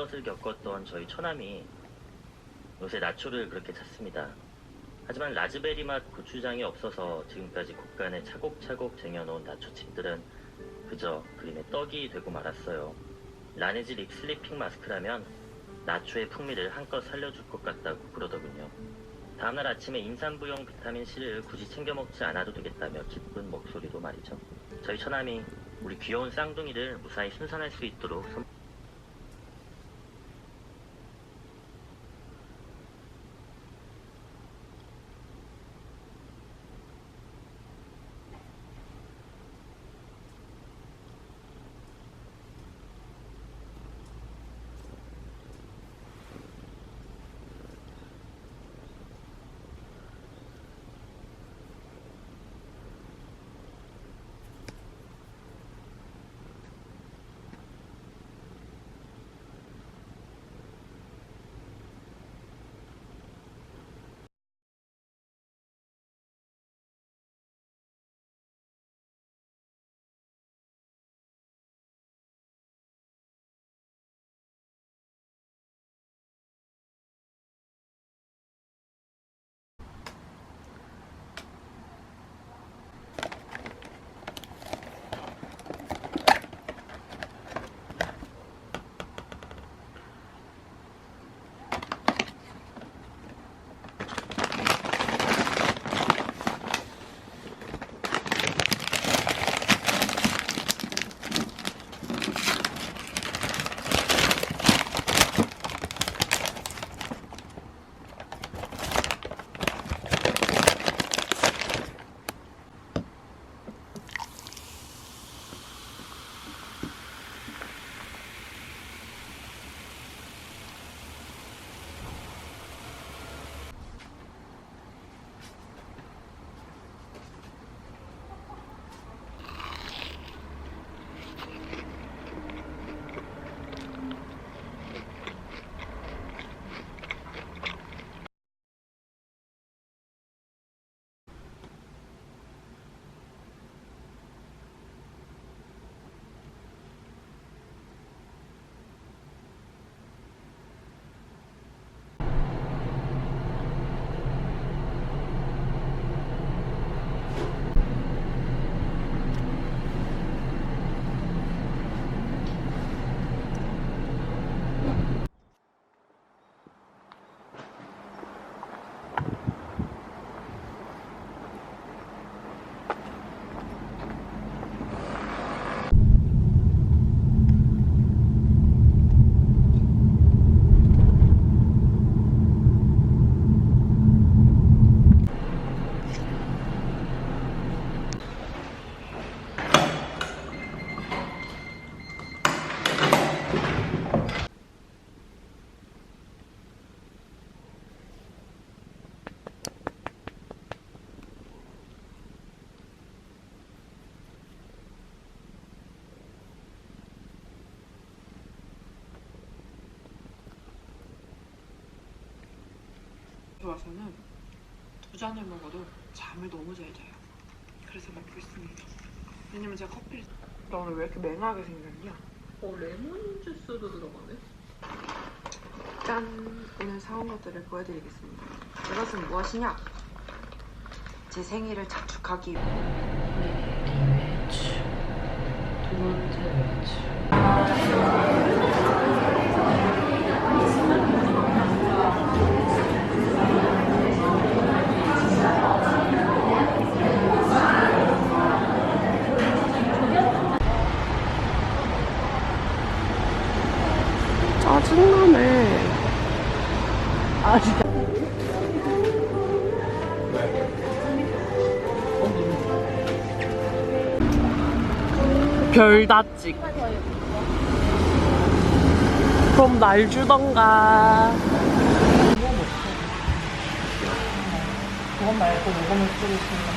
젖을 겪었던 저희 처남이 요새 나초를 그렇게 찾습니다. 하지만 라즈베리 맛 고추장이 없어서 지금까지 곳간에 차곡차곡 쟁여놓은 나초칩들은 그저 그림의 떡이 되고 말았어요. 라네즈 립 슬리핑 마스크라면 나초의 풍미를 한껏 살려줄 것 같다고 그러더군요. 다음날 아침에 임산부용 비타민C를 굳이 챙겨 먹지 않아도 되겠다며 기쁜 목소리로 말이죠. 저희 처남이 우리 귀여운 쌍둥이를 무사히 순산할 수 있도록 선... 좋아서는 두 잔을 먹어도 잠을 너무 잘 자요. 그래서 먹고 있습니다. 왜냐면 제가 커피를 나 오늘 왜 이렇게 맹하게 생겼냐? 어 레몬 주스도 들어가네. 짠! 오늘 사온 것들을 보여드리겠습니다. 이것은 무엇이냐? 제 생일을 자축하기 위해 두 번째 매치. 별다찍. 그럼 날 주던가. 그건 말고 모범을 쓰고 있으니까.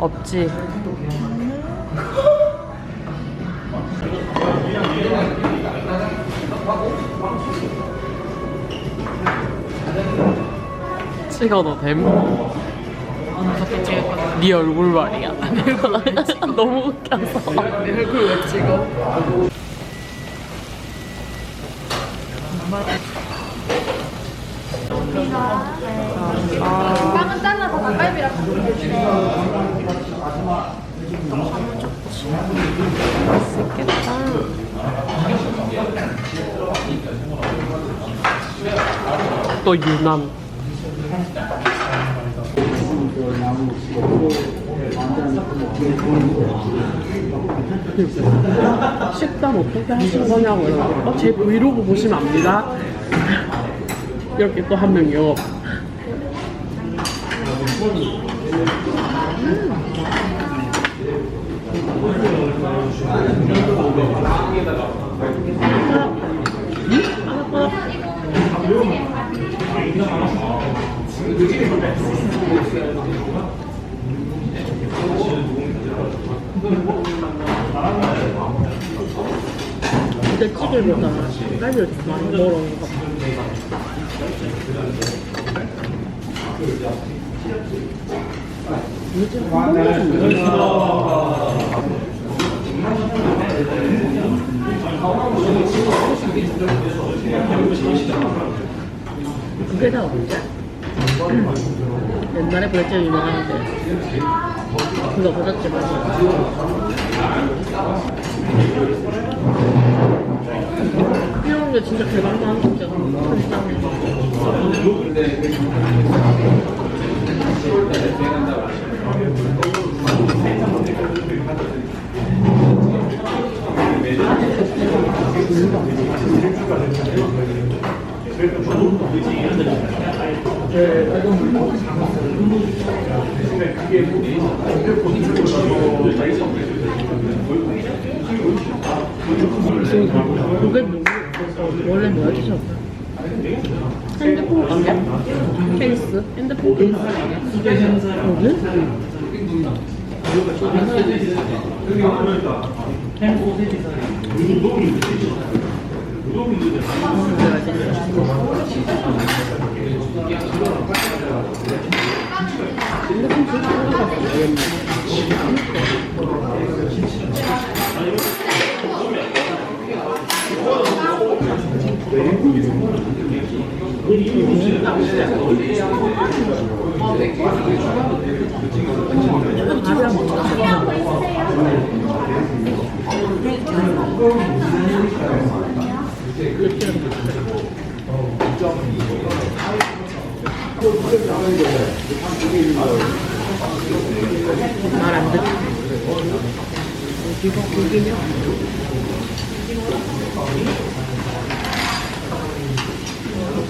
없지. 찍어도 됨? 네 얼굴 말이야. 너무 웃겨서. 내 얼굴 왜 찍어? 빵은 잘라서 닭갈비랑 또 유난. 식단 어떻게 하신 거냐고요. 어, 제 브이로그 보시면 압니다. 이렇게 또 한 명 영업. 근데 찌개보다. 갈비를 좀 많이 먹으러 그게 다 언제? 옛날에 벌써 유명한데 그거 버섯집 이런 게 진짜 대박만 진짜 한쌍 그게 뭐고 원래 뭐였지 저거? 핸드폰 아니야? 케이스? 핸드폰 케이스 아니야? 뭐지? 핸 모르겠네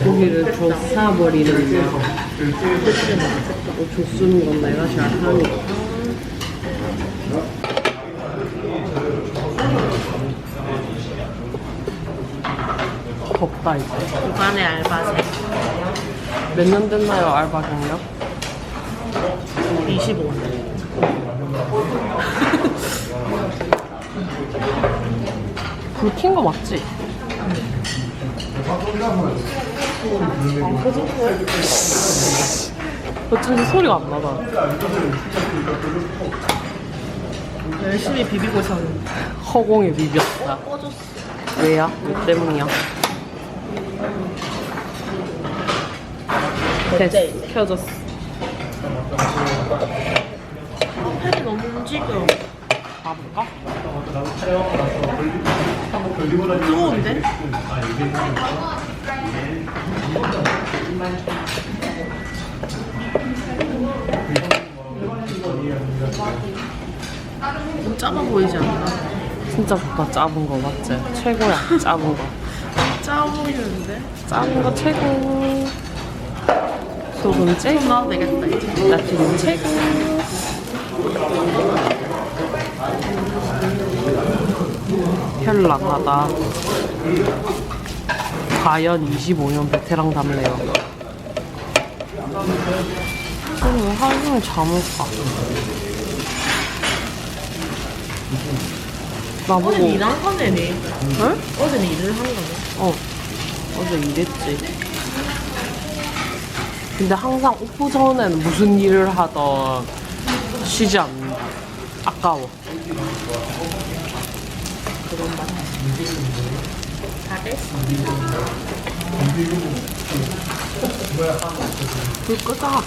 고기를 조사버리는 거. 어, 조쓰는 건 내가 잘 하니까. 덥다 이제. 반의 알바생 몇 년 됐나요 알바 경력? 25년 불킨거 맞지? 어쩐지 소리가 안 나다. 열심히 비비고 있었는데 허공에 비볐다. 왜야? 왜 때문이야? 됐어. 켜졌어. 팬이 너무 움직여 가볼까? 뜨거운데? 좀 작아 보이지 않나? 진짜 좋다. 작은 거 맞지? 최고야. 작은 거. 작아 보이는데? 작은 거 최고. 소금째? 나도 되겠다 이제 나 지금 최고. 현랑하다. 과연 25년 베테랑 답네요. 오늘 하루 종일 잠을 자. 나보고 어제 일한 거네니 응? 어제는 일을 한 거네 어 어제 일했지 근데 항상 오프 전에는 무슨 일을 하던 쉬지 않는다 아까워. 불 끄자.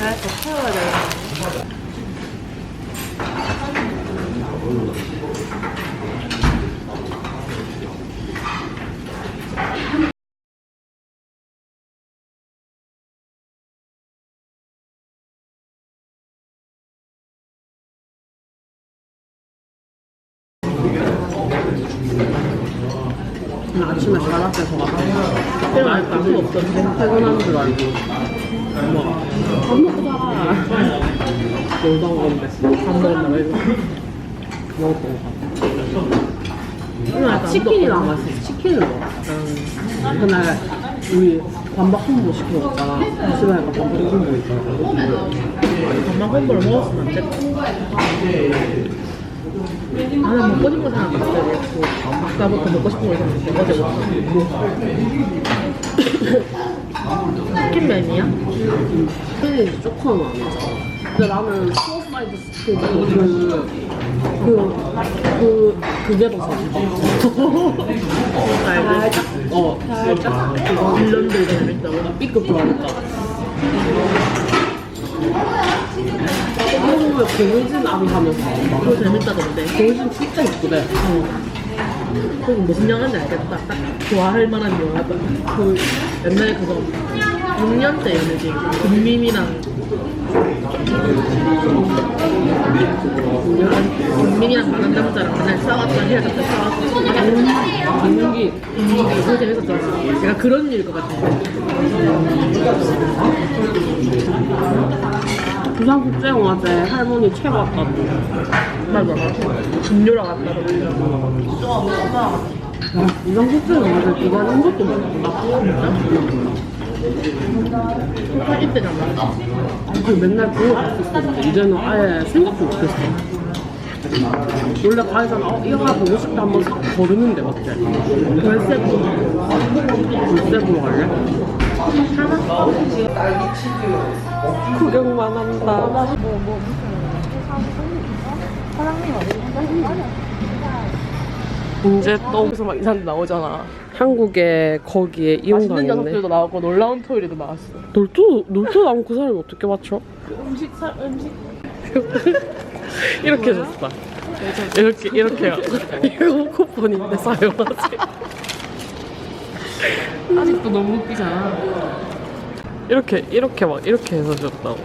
네, 더 채워야 돼. 날 아무 없던데 퇴근하는 줄 알고 뭐밥 먹고 가 놀다 온 건데 밥 먹었나 이거 먹었던 거 치킨이 남았어 치킨을 먹었어 그날 우리 반박 홍보 시켜 먹었잖아 집에 가니까 반박 홍보. 있잖아 엄마 홈볼을 먹었으면 안 됐다. 나는 먹고 싶은 사람 갑자기 했고 아까부터 먹고 싶은 거 있었는데 어제 먹었어. 치킨맨이야? 스페인이 조금 아니잖아. 근데 나는 수어사이드 스피드 그, 그, 그, 그게 더 재밌어. 살짝, 어, 살짝 빌런들 재밌다고. B급 좋아하니까. 보면 공진 아비 하면서 막 그거 재밌다던데. 공진 진짜 이쁘대. 그거 무슨 영화인지 알겠다. 딱 좋아할 만한 영화다. 그 옛날에 그거 6년대 연예지. 김민이랑 김민이랑 많은 남자랑 맨날 싸웠다 헤어졌다 싸웠다. 김기 그거 재밌었잖아. 제가 그런 일일 것 같은데. 부산국제영화제 할머니 최고 왔다고. 맞아, 맞아. 금요라 갔다고. 부산국제영화제 누가 한 것도 몰라. 한 이때잖아. 그 맨날 보러 갔었어. 이제는 아예 생각도 못했어. 원래 가이잖아. 어, 이거 하나 보고 싶다 한번 싹 거르는데 맞지? 월세 보고. 불새 보러 갈래? 구경만 한다. 이제 또 그래서 막 이상한 데 나오잖아. 한국에 거기에 맛있는 이용당했네. 녀석들도 나오고 놀라운 토요일에도 나왔어. 놀토 나온 그 사람이 어떻게 맞춰? 음식 사 음식 이렇게 줬다. 이렇게 이렇게 이거 쿠폰인데 사용하세요. 아직도 너무 웃기잖아. 이렇게 이렇게 막 이렇게 해서 줬다고.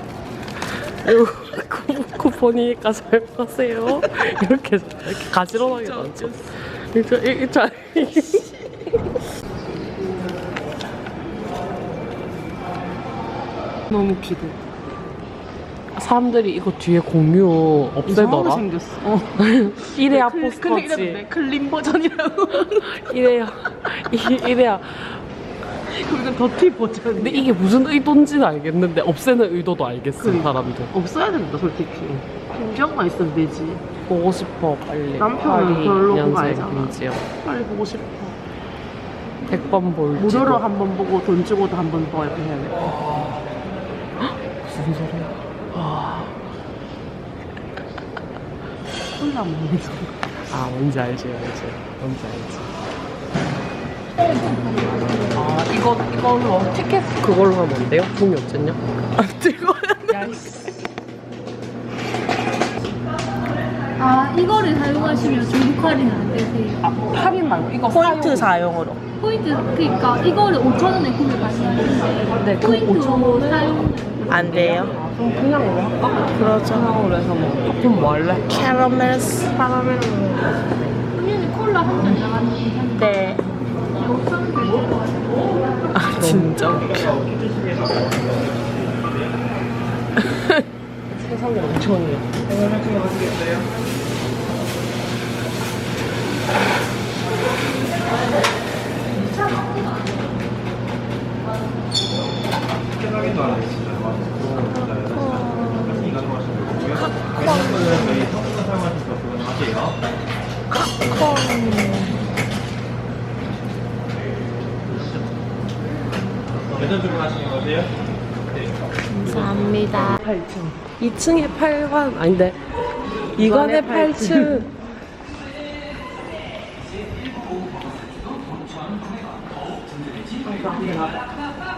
이거 쿠- 쿠폰이니까 사용하세요. 이렇게 이렇게 가지런하게 나왔죠. 이거 이거 너무 기대. 사람들이 이거 뒤에 공유 없애더라. 생겼어. 어. 이래야 클- 클- 포스터지. 클린 버전이라고. 이래야 이- 이래야. 그리고 더티 버전. 근데 이게 무슨 의도인지는 알겠는데 없애는 의도도 알겠어 그래. 사람들. 없어야 된다 솔직히. 김정만 있으면 되지. 보고 싶어 빨리. 남편은 파리 별로 그거 연세 아니잖아. 김지영. 빨리 보고 싶어. 100번 볼지. 무료로 한 번 보고 돈 주고도 한 번 더 이렇게 해야 돼. 무슨 소리야? 콜라 먹는 거. 아 뭔지 알지 알지. 뭔지 알지. 아 이거 이걸로 티켓 그걸로 하면 안 돼요? 돈이 없겠냐? 아 이거 아 이거를 사용하시면 중국 할인 안 되세요. 할인 말고 이거 포인트 사용으로. 포인트 그러니까 이거를 5천 원에 구매 가능한데 네, 그 포인트로 사용 안 돼요. 그럼 그냥 이거 할까? 그러죠. 그냥으로 해서 뭐 조금 뭐 할래? 캐러멜스. 그러면 콜라 한잔 괜찮은데 네. 5천 아 진짜. 세상에 엄청이야. 감사합니다. 2층에 8관 아닌데 이관의 8층.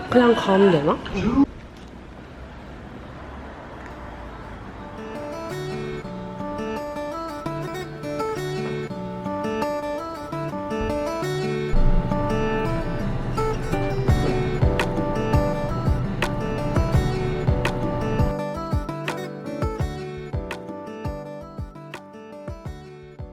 그냥 가면 되나?